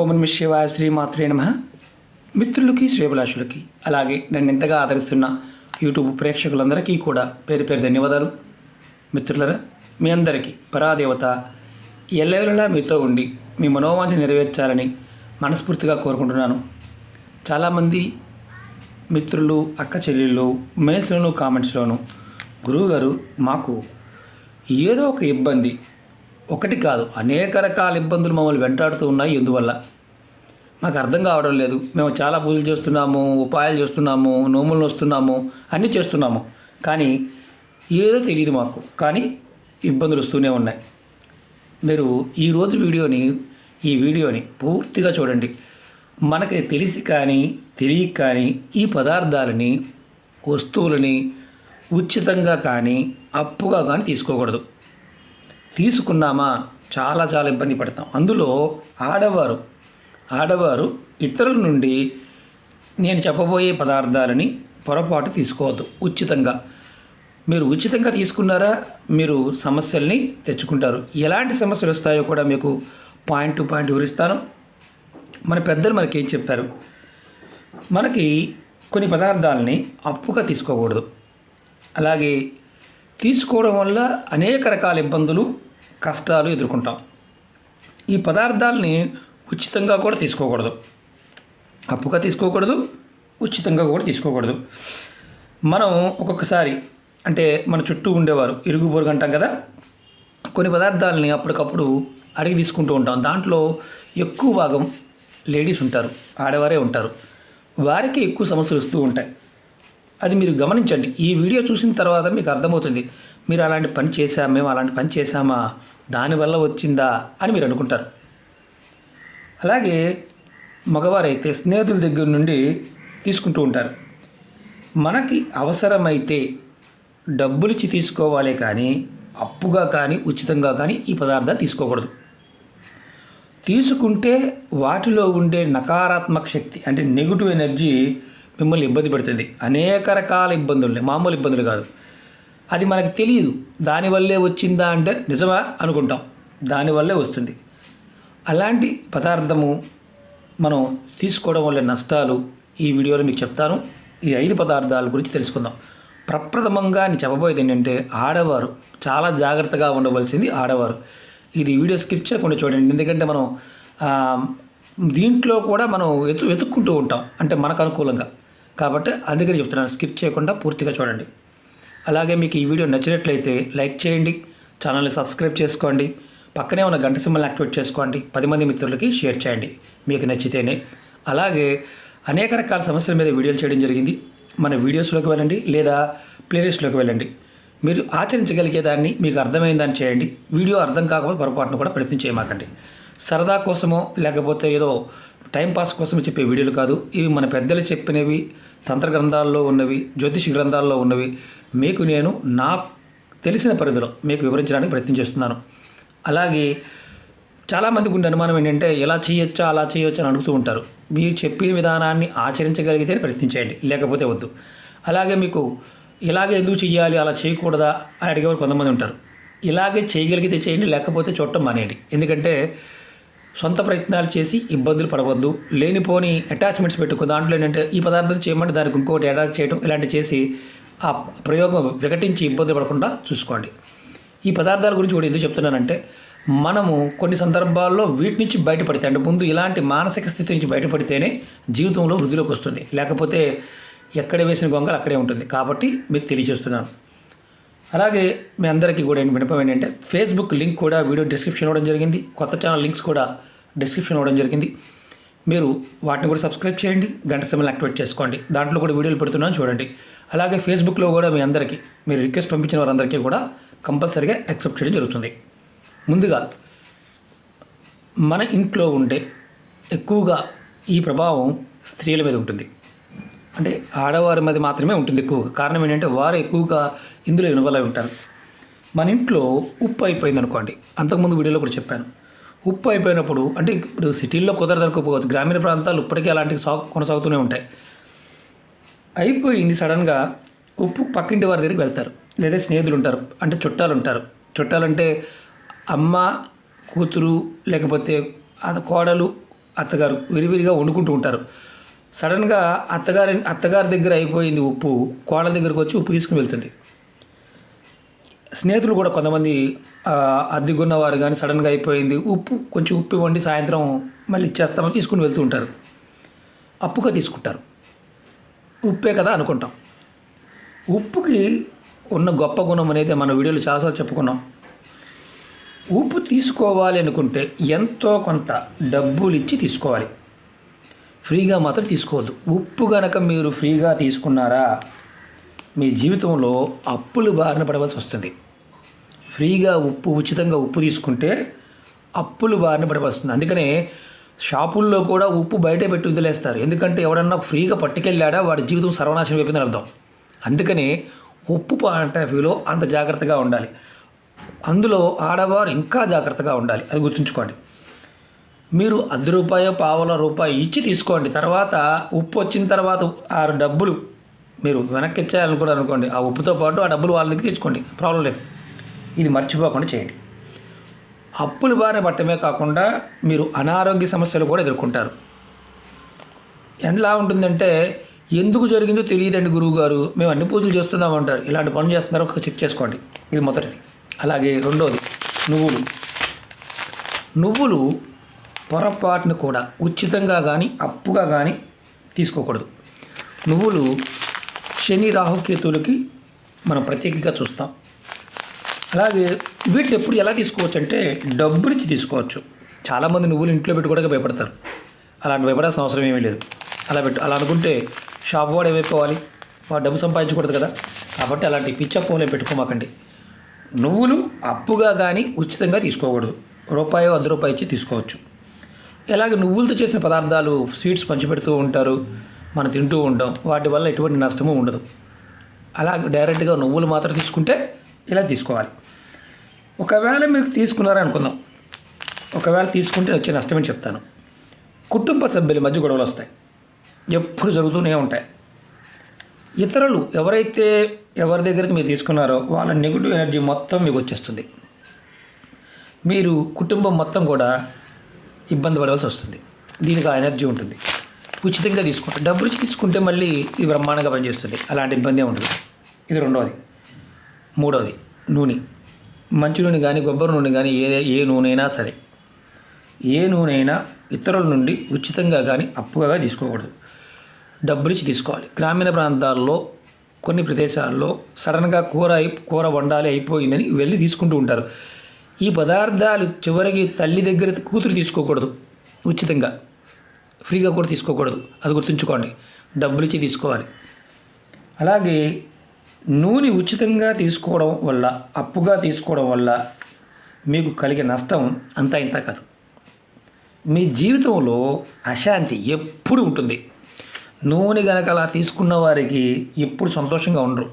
ఓం నమ శివాయ శ్రీమాత్రే నమ. మిత్రులకి శ్రేభిలాషులకి అలాగే నన్ను ఎంతగా ఆదరిస్తున్న యూట్యూబ్ ప్రేక్షకులందరికీ కూడా పేరు పేరు ధన్యవాదాలు. మిత్రులరా మీ అందరికీ పరాదేవత ఎల్లవేళలా మీతో ఉండి మీ మనోవాంఛ నెరవేర్చాలని మనస్ఫూర్తిగా కోరుకుంటున్నాను. చాలామంది మిత్రులు అక్క చెల్లెళ్ళు మెయిల్స్లోను కామెంట్స్లోను గురువుగారు మాకు ఏదో ఒక ఇబ్బంది ఒకటి కాదు అనేక రకాల ఇబ్బందులు మమ్మల్ని వెంటాడుతూ ఉన్నాయి ఎందువల్ల? మాకు అర్థం కావడం లేదు. మేము చాలా పూజలు చేస్తున్నాము ఉపాయాలు చేస్తున్నాము నోములు వస్తున్నాము అన్నీ చేస్తున్నాము. కానీ ఏదో తెలియదు మాకు. కానీ ఇబ్బందులు వస్తూనే ఉన్నాయి. మీరు ఈరోజు వీడియోని ఈ వీడియోని పూర్తిగా చూడండి. మనకి తెలిసి కానీ తెలియక కానీ ఈ పదార్థాలని వస్తువులని ఉచితంగా కానీ అప్పుగా కానీ తీసుకోకూడదు. తీసుకున్నామా? చాలా చాలా ఇబ్బంది పడతాం. అందులో ఆడవారు ఆడవారు ఇతరుల నుండి నేను చెప్పబోయే పదార్థాలని పొరపాటు తీసుకోవద్దు. ఉచితంగా. మీరు ఉచితంగా తీసుకున్నారా? మీరు సమస్యల్ని తెచ్చుకుంటారు. ఎలాంటి సమస్యలు వస్తాయో కూడా మీకు పాయింట్ టు పాయింట్ వివరిస్తాను. మన పెద్దలు మనకి ఏం చెప్పారు? మనకి కొన్ని పదార్థాలని అప్పుగా తీసుకోకూడదు. అలాగే తీసుకోవడం వల్ల అనేక రకాల ఇబ్బందులు కష్టాలు ఎదుర్కొంటాం. ఈ పదార్థాలని ఉచితంగా కూడా తీసుకోకూడదు. అప్పుగా తీసుకోకూడదు ఉచితంగా కూడా తీసుకోకూడదు. మనం ఒక్కొక్కసారి అంటే మన చుట్టూ ఉండేవారు ఇరుగు పొరుగు అంటాం కదా కొన్ని పదార్థాలని అప్పటికప్పుడు అడిగి తీసుకుంటూ ఉంటాం. దాంట్లో ఎక్కువ భాగం లేడీస్ ఉంటారు ఆడవారే ఉంటారు. వారికి ఎక్కువ సమస్యలు వస్తూ ఉంటాయి. అది మీరు గమనించండి. ఈ వీడియో చూసిన తర్వాత మీకు అర్థమవుతుంది. మీరు అలాంటి పని చేశామా? మేము అలాంటి పని చేశామా? దానివల్ల వచ్చిందా? అని మీరు అనుకుంటారు. అలాగే మగవారైతే స్నేహితుల దగ్గర నుండి తీసుకుంటూ ఉంటారు. మనకి అవసరమైతే డబ్బులిచ్చి తీసుకోవాలే కానీ అప్పుగా కానీ ఉచితంగా కానీ ఈ పదార్థాలు తీసుకోకూడదు. తీసుకుంటే వాటిలో ఉండే నకారాత్మక శక్తి అంటే నెగిటివ్ ఎనర్జీ మిమ్మల్ని ఇబ్బంది పెడుతుంది. అనేక రకాల ఇబ్బందులు మామూలు ఇబ్బందులు కాదు. అది మనకు తెలియదు దానివల్లే వచ్చిందా అంటే నిజమా అనుకుంటాం. దానివల్లే వస్తుంది. అలాంటి పదార్థము మనం తీసుకోవడం వల్ల నష్టాలు ఈ వీడియోలో మీకు చెప్తాను. ఈ ఐదు పదార్థాల గురించి తెలుసుకుందాం. ప్రప్రథమంగా నేను చెప్పబోయేది ఏంటంటే ఆడవారు. చాలా జాగ్రత్తగా ఉండవలసింది ఆడవారు. ఇది వీడియో స్కిప్ చేయకుండా చూడండి. ఎందుకంటే మనం దీంట్లో కూడా మనం వెతు వెతుక్కుంటూ ఉంటాం. అంటే మనకు అనుకూలంగా. కాబట్టి అందుకని చెప్తున్నాను స్కిప్ చేయకుండా పూర్తిగా చూడండి. అలాగే మీకు ఈ వీడియో నచ్చినట్లయితే లైక్ చేయండి ఛానల్ని సబ్స్క్రైబ్ చేసుకోండి పక్కనే ఉన్న గంట సింబల్ని యాక్టివేట్ చేసుకోండి పది మంది మిత్రులకి షేర్ చేయండి మీకు నచ్చితేనే. అలాగే అనేక రకాల సమస్యల మీద వీడియోలు చేయడం జరిగింది. మన వీడియోస్లోకి వెళ్ళండి లేదా ప్లేలిస్ట్లోకి వెళ్ళండి. మీరు ఆచరించగలిగే దాన్ని మీకు అర్థమైన దాన్ని చేయండి. వీడియో అర్థం కాకపోతే పొరపాటును కూడా ప్రయత్నం చేయమాకండి. సరదా కోసమో లేకపోతే ఏదో టైంపాస్ కోసం చెప్పే వీడియోలు కాదు ఇవి మన పెద్దలు చెప్పినవి తంత్ర గ్రంథాల్లో ఉన్నవి జ్యోతిష గ్రంథాల్లో ఉన్నవి. మీకు నేను నా తెలిసిన పరిధిలో మీకు వివరించడానికి ప్రయత్నం చేస్తున్నాను. అలాగే చాలామందికి ఉండే అనుమానం ఏంటంటే ఎలా చేయొచ్చా అలా చేయొచ్చా అని అడుగుతూ ఉంటారు. మీరు చెప్పిన విధానాన్ని ఆచరించగలిగితే ప్రయత్నించేయండి లేకపోతే వద్దు. అలాగే మీకు ఇలాగే ఎందుకు చేయాలి అలా చేయకూడదా అని అడిగేవారు కొంతమంది ఉంటారు. ఇలాగే చేయగలిగితే చేయండి లేకపోతే చూడటం మానేయండి. ఎందుకంటే సొంత ప్రయత్నాలు చేసి ఇబ్బందులు పడవద్దు. లేనిపోని అటాచ్మెంట్స్ పెట్టుకో. దాంట్లో ఏంటంటే ఈ పదార్థం చేయమంటే దానికి ఇంకోటి అటాచ్ చేయడం ఇలాంటి చేసి ఆ ప్రయోగం వికటించి ఇబ్బంది పడకుండా చూసుకోండి. ఈ పదార్థాల గురించి కూడా ఎందుకు చెప్తున్నానంటే మనము కొన్ని సందర్భాల్లో వీటి నుంచి బయటపడితే అంటే ముందు ఇలాంటి మానసిక స్థితి నుంచి బయటపడితేనే జీవితంలో వృద్ధిలోకి వస్తుంది. లేకపోతే ఎక్కడ వేసిన గొంగలు అక్కడే ఉంటుంది. కాబట్టి మీకు తెలియజేస్తున్నాను. అలాగే మీ అందరికీ కూడా ఏంటి వినపం ఏంటంటే ఫేస్బుక్ లింక్ కూడా వీడియో డిస్క్రిప్షన్ ఇవ్వడం జరిగింది. కొత్త ఛానల్ లింక్స్ కూడా డిస్క్రిప్షన్ ఇవ్వడం జరిగింది. మీరు వాటిని కూడా సబ్స్క్రైబ్ చేయండి గంట సమయం యాక్టివేట్ చేసుకోండి. దాంట్లో కూడా వీడియోలు పెడుతున్నాను చూడండి. అలాగే ఫేస్బుక్లో కూడా మీ అందరికీ మీరు రిక్వెస్ట్ పంపించిన వారందరికీ కూడా కంపల్సరీగా యాక్సెప్ట్ చేయడం జరుగుతుంది. ముందుగా మన ఇంట్లో ఉండే ఎక్కువగా ఈ ప్రభావం స్త్రీల మీద ఉంటుంది. అంటే ఆడవారి మీద మాత్రమే ఉంటుంది ఎక్కువగా కారణం ఏంటంటే వారు ఎక్కువగా ఇందులో ఇన్వాల్వ్ అయి ఉంటారు. మన ఇంట్లో ఉప్పు అయిపోయింది అనుకోండి. అంతకుముందు వీడియోలో కూడా చెప్పాను. ఉప్పు అయిపోయినప్పుడు అంటే ఇప్పుడు సిటీల్లో కుదరదు అనుకోకపోవచ్చు. గ్రామీణ ప్రాంతాలు ఇప్పటికీ అలాంటివి సా కొనసాగుతూనే ఉంటాయి. అయిపోయింది సడన్గా ఉప్పు పక్కింటి వారి దగ్గరికి వెళ్తారు. లేదా స్నేహితులు ఉంటారు. అంటే చుట్టాలు ఉంటారు. చుట్టాలంటే అమ్మ కూతురు లేకపోతే కోడలు అత్తగారు విరివిరిగా వండుకుంటూ ఉంటారు. సడన్గా అత్తగారి అత్తగారి దగ్గర అయిపోయింది ఉప్పు కోడల దగ్గరకు వచ్చి ఉప్పు తీసుకుని వెళ్తుంది. స్నేహితులు కూడా కొంతమంది అద్దెకున్నవారు కానీ సడన్గా అయిపోయింది ఉప్పు కొంచెం ఉప్పు వండి సాయంత్రం మళ్ళీ ఇచ్చేస్తామని తీసుకుని వెళ్తూ ఉంటారు. అప్పుగా తీసుకుంటారు. ఉప్పే కదా అనుకుంటాం. ఉప్పుకి ఉన్న గొప్ప గుణం అనేది మన వీడియోలో చాలాసార్లు చెప్పుకున్నాం. ఉప్పు తీసుకోవాలి అనుకుంటే ఎంతో కొంత డబ్బులు ఇచ్చి తీసుకోవాలి. ఫ్రీగా మాత్రం తీసుకోవద్దు. ఉప్పు కనుక మీరు ఫ్రీగా తీసుకున్నారా మీ జీవితంలో అప్పులు బారిన పడవలసి వస్తుంది. ఫ్రీగా ఉప్పు ఉచితంగా ఉప్పు తీసుకుంటే అప్పులు బారిన పడవలసి వస్తుంది అందుకనే షాపుల్లో కూడా ఉప్పు బయటే పెట్టి వదిలేస్తారు. ఎందుకంటే ఎవడన్నా ఫ్రీగా పట్టుకెళ్ళాడా వాడి జీవితం సర్వనాశనం అయిపోయిందని అర్థం. అందుకని ఉప్పు పాయింట్ ఆఫ్ వ్యూలో అంత జాగ్రత్తగా ఉండాలి. అందులో ఆడవారు ఇంకా జాగ్రత్తగా ఉండాలి. అది గుర్తుంచుకోండి. మీరు అర్ధ రూపాయో పావుల రూపాయి ఇచ్చి తీసుకోండి. తర్వాత ఉప్పు వచ్చిన తర్వాత ఆ డబ్బులు మీరు వెనక్కి ఇచ్చేయాలనుకోండి అనుకోండి. ఆ ఉప్పుతో పాటు ఆ డబ్బులు వాళ్ళ దగ్గర తెచ్చుకోండి ప్రాబ్లం లేదు. ఇది మర్చిపోకుండా చేయండి. అప్పులు బారిన పట్టమే కాకుండా మీరు అనారోగ్య సమస్యలు కూడా ఎదుర్కొంటారు. ఎలా ఉంటుందంటే ఎందుకు జరిగిందో తెలియదండి గురువు గారు మేము అన్ని పూజలు చేస్తున్నాము అంటారు. ఇలాంటి పనులు చేస్తున్నారో ఒక చెక్ చేసుకోండి. ఇది మొదటిది. అలాగే రెండోది నువ్వులు. నువ్వులు పొరపాటును కూడా ఉచితంగా కానీ అప్పుగా కానీ తీసుకోకూడదు. నువ్వులు శని రాహుకేతువులకి మనం ప్రత్యేకంగా చూస్తాం. అలాగే వీటిని ఎప్పుడు ఎలా తీసుకోవచ్చు అంటే డబ్బునిచ్చి తీసుకోవచ్చు. చాలామంది నువ్వులు ఇంట్లో పెట్టుకోవడానికి భయపడతారు. అలాంటి భయపడాల్సిన అవసరం ఏమీ లేదు. అలా పెట్టు అలా అనుకుంటే షాప్ వాడు ఏమైపోవాలి? వాడు డబ్బు సంపాదించకూడదు కదా. కాబట్టి అలాంటి పిచ్చప్పంలో పెట్టుకోమాకండి. నువ్వులు అప్పుగా కానీ ఉచితంగా తీసుకోకూడదు. రూపాయో వంద రూపాయి ఇచ్చి తీసుకోవచ్చు. ఇలాగే నువ్వులతో చేసిన పదార్థాలు స్వీట్స్ పంచిపెడుతూ ఉంటారు మనం తింటూ ఉంటాం వాటి వల్ల ఎటువంటి నష్టము ఉండదు. అలాగే డైరెక్ట్గా నువ్వులు మాత్రం తీసుకుంటే ఇలా తీసుకోవాలి. ఒకవేళ మీరు తీసుకున్నారనుకుందాం. ఒకవేళ తీసుకుంటే వచ్చే నష్టమని చెప్తాను. కుటుంబ సభ్యుల మధ్య గొడవలు వస్తాయి. ఎప్పుడు జరుగుతూనే ఉంటాయి. ఇతరులు ఎవరైతే ఎవరి దగ్గర మీరు తీసుకున్నారో వాళ్ళ నెగిటివ్ ఎనర్జీ మొత్తం మీకు వచ్చేస్తుంది. మీరు కుటుంబం మొత్తం కూడా ఇబ్బంది పడవలసి వస్తుంది. దీనికి ఆ ఎనర్జీ ఉంటుంది. ఉచితంగా తీసుకుంటాం డబ్బులు తీసుకుంటే మళ్ళీ ఇది బ్రహ్మాండంగా పనిచేస్తుంది. అలాంటి ఇబ్బంది ఉంటుంది ఇది రెండవది మూడవది నూనె. మంచి నూనె కానీ కొబ్బరి నూనె కానీ ఏ ఏ నూనె అయినా సరే ఏ నూనె అయినా ఇతరుల నుండి ఉచితంగా కానీ అప్పుగా తీసుకోకూడదు. డబ్బులిచ్చి తీసుకోవాలి. గ్రామీణ ప్రాంతాల్లో కొన్ని ప్రదేశాల్లో సడన్గా కూర అయి కూర వండాలి అయిపోయిందని వెళ్ళి తీసుకుంటూ ఉంటారు. ఈ పదార్థాలు చివరికి తల్లి దగ్గర కూతురు తీసుకోకూడదు ఉచితంగా. ఫ్రీగా కూడా తీసుకోకూడదు. అది గుర్తుంచుకోండి. డబ్బులు ఇచ్చి తీసుకోవాలి. అలాగే నూనె ఉచితంగా తీసుకోవడం వల్ల అప్పుగా తీసుకోవడం వల్ల మీకు కలిగే నష్టం అంతా ఇంత కాదు. మీ జీవితంలో అశాంతి ఎప్పుడు ఉంటుంది. నూనె గనక అలా తీసుకున్న వారికి ఎప్పుడు సంతోషంగా ఉండరు.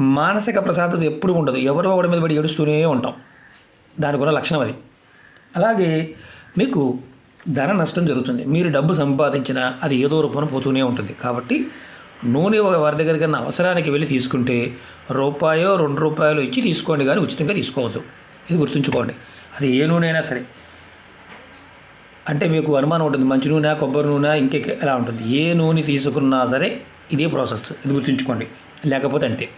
మానసిక ప్రశాంతత ఎప్పుడు ఉండదు. ఎవరో ఒకటి మీద పడి ఏడుస్తూనే ఉంటాం. దాని ఉన్న లక్షణం అది. అలాగే మీకు ధన నష్టం జరుగుతుంది. మీరు డబ్బు సంపాదించినా అది ఏదో రూపంలో పోతూనే ఉంటుంది. కాబట్టి నూనె వారి దగ్గర కన్నా అవసరానికి వెళ్ళి తీసుకుంటే రూపాయో రెండు రూపాయలు ఇచ్చి తీసుకోండి కానీ ఉచితంగా తీసుకోవద్దు. ఇది గుర్తుంచుకోండి. అది ఏ నూనె అయినా సరే. అంటే మీకు అనుమానం ఉంటుంది. మంచి నూనె కొబ్బరి నూనె ఇంకే ఎలా ఉంటుంది? ఏ నూనె తీసుకున్నా సరే ఇదే ప్రాసెస్. ఇది గుర్తుంచుకోండి. లేకపోతే అంతే.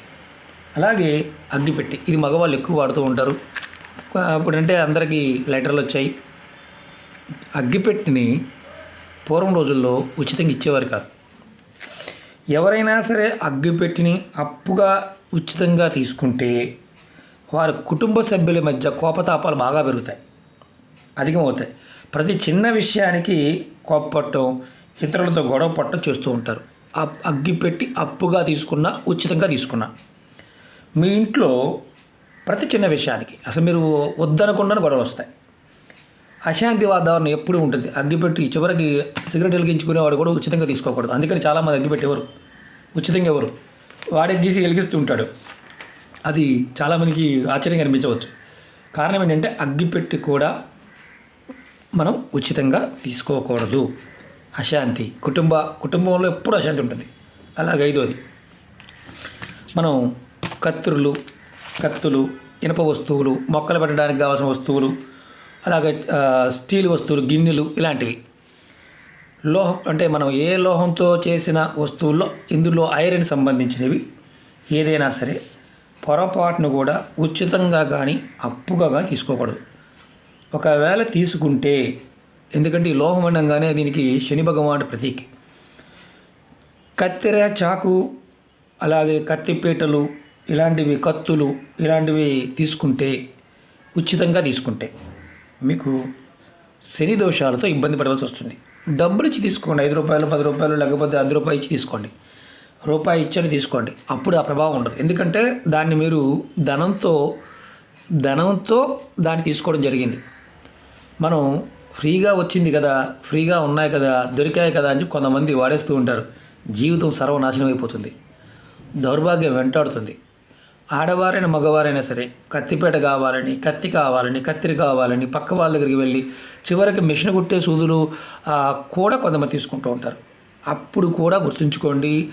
అలాగే అగ్గిపెట్టి ఇది మగవాళ్ళు ఎక్కువ వాడుతూ ఉంటారు. అప్పుడంటే అందరికీ లెటర్లు వచ్చాయి. అగ్గిపెట్టిని పూర్వం రోజుల్లో ఉచితంగా ఇచ్చేవారు కాదు. ఎవరైనా సరే అగ్గిపెట్టిని అప్పుగా ఉచితంగా తీసుకుంటే వారి కుటుంబ సభ్యుల మధ్య కోపతాపాలు బాగా పెరుగుతాయి. అధికమవుతాయి. ప్రతి చిన్న విషయానికి కోపపట్టడం ఇతరులతో గొడవ పట్టడం చేస్తూ ఉంటారు. అప్- అగ్గిపెట్టి అప్పుగా తీసుకున్నా ఉచితంగా తీసుకున్నా. మీ ఇంట్లో ప్రతి చిన్న విషయానికి. అసలు మీరు వద్దనకుండా గొడవలు వస్తాయి. అశాంతి వాతావరణం ఎప్పుడు ఉంటుంది. అగ్గిపెట్టి చివరికి సిగరెట్ వెలిగించుకునేవాడు కూడా ఉచితంగా తీసుకోకూడదు. అందుకని చాలామంది అగ్గిపెట్టి ఎవరు ఉచితంగా ఎవరు? వాడే గీసి వెలిగిస్తూ ఉంటాడు. అది చాలామందికి ఆశ్చర్యంగా అనిపించవచ్చు. కారణం ఏంటంటే అగ్గిపెట్టి కూడా మనం ఉచితంగా తీసుకోకూడదు. అశాంతి. కుటుంబ కుటుంబంలో ఎప్పుడు అశాంతి ఉంటుంది. అలాగే ఐదోది మనం కత్తులు కత్తులు ఇనప వస్తువులు మొక్కలు పెట్టడానికి కావాల్సిన వస్తువులు అలాగే స్టీల్ వస్తువులు గిన్నెలు ఇలాంటివి. లోహం అంటే మనం ఏ లోహంతో చేసిన వస్తువుల్లో ఇందులో ఐరన్ సంబంధించినవి ఏదైనా సరే పొరపాటును కూడా ఉచితంగా కానీ అప్పుగా కానీ తీసుకోకూడదు. ఒకవేళ తీసుకుంటే ఎందుకంటే ఈ లోహం అనగానే దీనికి శని భగవానుడి ప్రతీకి. కత్తెర చాకు అలాగే కత్తిపీటలు ఇలాంటివి కత్తులు ఇలాంటివి తీసుకుంటే ఉచితంగా తీసుకుంటే మీకు శని దోషాలతో ఇబ్బంది పడవలసి వస్తుంది. డబ్బులు ఇచ్చి తీసుకోండి. ఐదు రూపాయలు పది రూపాయలు లేకపోతే అది రూపాయలు ఇచ్చి తీసుకోండి. రూపాయి ఇచ్చని తీసుకోండి. అప్పుడు ఆ ప్రభావం ఉండదు. ఎందుకంటే దాన్ని మీరు ధనంతో ధనంతో దాన్ని తీసుకోవడం జరిగింది. మనం ఫ్రీగా వచ్చింది కదా ఫ్రీగా ఉన్నాయి కదా దొరికాయి కదా అని చెప్పి కొంతమంది వాడేస్తూ ఉంటారు. జీవితం సర్వనాశనం అయిపోతుంది. దౌర్భాగ్యం వెంటాడుతుంది. ఆడవారైనా మగవారైనా సరే కత్తిపేట కావాలని కత్తి కావాలని కత్తిరి కావాలని పక్క వాళ్ళ దగ్గరికి వెళ్ళి చివరికి మిషన్ కుట్టే సూదులు కూడా కొంతమంది తీసుకుంటూ ఉంటారు. అప్పుడు కూడా గుర్తుంచుకోండి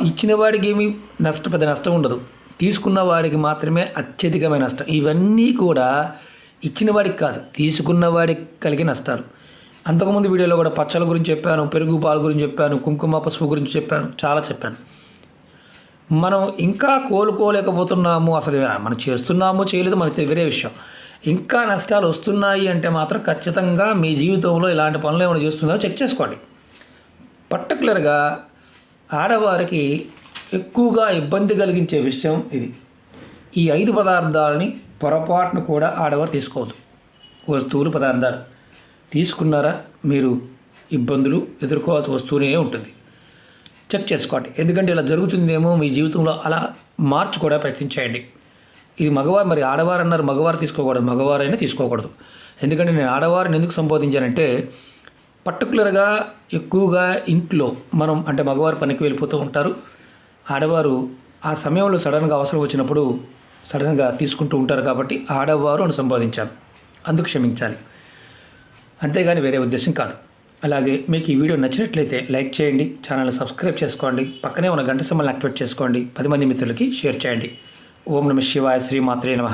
ఇచ్చిన వాడికి ఏమి నష్ట పెద్ద నష్టం ఉండదు. తీసుకున్న వాడికి మాత్రమే అత్యధికమైన నష్టం. ఇవన్నీ కూడా ఇచ్చిన వాడికి కాదు తీసుకున్న వాడికి కలిగే నష్టాలు. అంతకుముందు వీడియోలో కూడా పచ్చల గురించి చెప్పాను పెరుగు పాలు గురించి చెప్పాను కుంకుమ పసుపు గురించి చెప్పాను చాలా చెప్పాను. మనం ఇంకా కోలుకోలేకపోతున్నాము. అసలు మనం చేస్తున్నామో చేయలేదు మనకి వేరే విషయం. ఇంకా నష్టాలు వస్తున్నాయి అంటే మాత్రం ఖచ్చితంగా మీ జీవితంలో ఇలాంటి పనులు ఏమైనా చేస్తున్నారో చెక్ చేసుకోండి. పర్టికులర్గా ఆడవారికి ఎక్కువగా ఇబ్బంది కలిగించే విషయం ఇది. ఈ ఐదు పదార్థాలని పొరపాటును కూడా ఆడవారు తీసుకోవద్దు. వస్తువులు పదార్థాలు తీసుకున్నారా మీరు ఇబ్బందులు ఎదుర్కోవాల్సి వస్తూనే ఉంటుంది. చెక్ చేసుకోండి. ఎందుకంటే ఇలా జరుగుతుందేమో మీ జీవితంలో అలా మార్చుకోవడా ప్రయత్నించేయండి. ఇది మగవారు మరి ఆడవారు అన్నారు మగవారు తీసుకోకూడదు మగవారైనా తీసుకోకూడదు. ఎందుకంటే నేను ఆడవారిని ఎందుకు సంబోధించానంటే పర్టికులర్గా ఎక్కువగా ఇంట్లో మనం అంటే మగవారు పనికి వెళ్ళిపోతూ ఉంటారు. ఆడవారు ఆ సమయంలో సడన్గా అవసరం వచ్చినప్పుడు సడన్గా తీసుకుంటూ ఉంటారు కాబట్టి ఆడవారు అని సంబోధించాను అందుకు క్షమించాలి. అంతేగాని వేరే ఉద్దేశం కాదు. అలాగే మీకు ఈ వీడియో నచ్చినట్లయితే లైక్ చేయండి ఛానల్ని సబ్స్క్రైబ్ చేసుకోండి పక్కనే ఉన్న గంట సమ్మల్ని యాక్టివేట్ చేసుకోండి పది మంది మిత్రులకి షేర్ చేయండి. ఓం నమ శివాయ శ్రీమాత్రే నమ.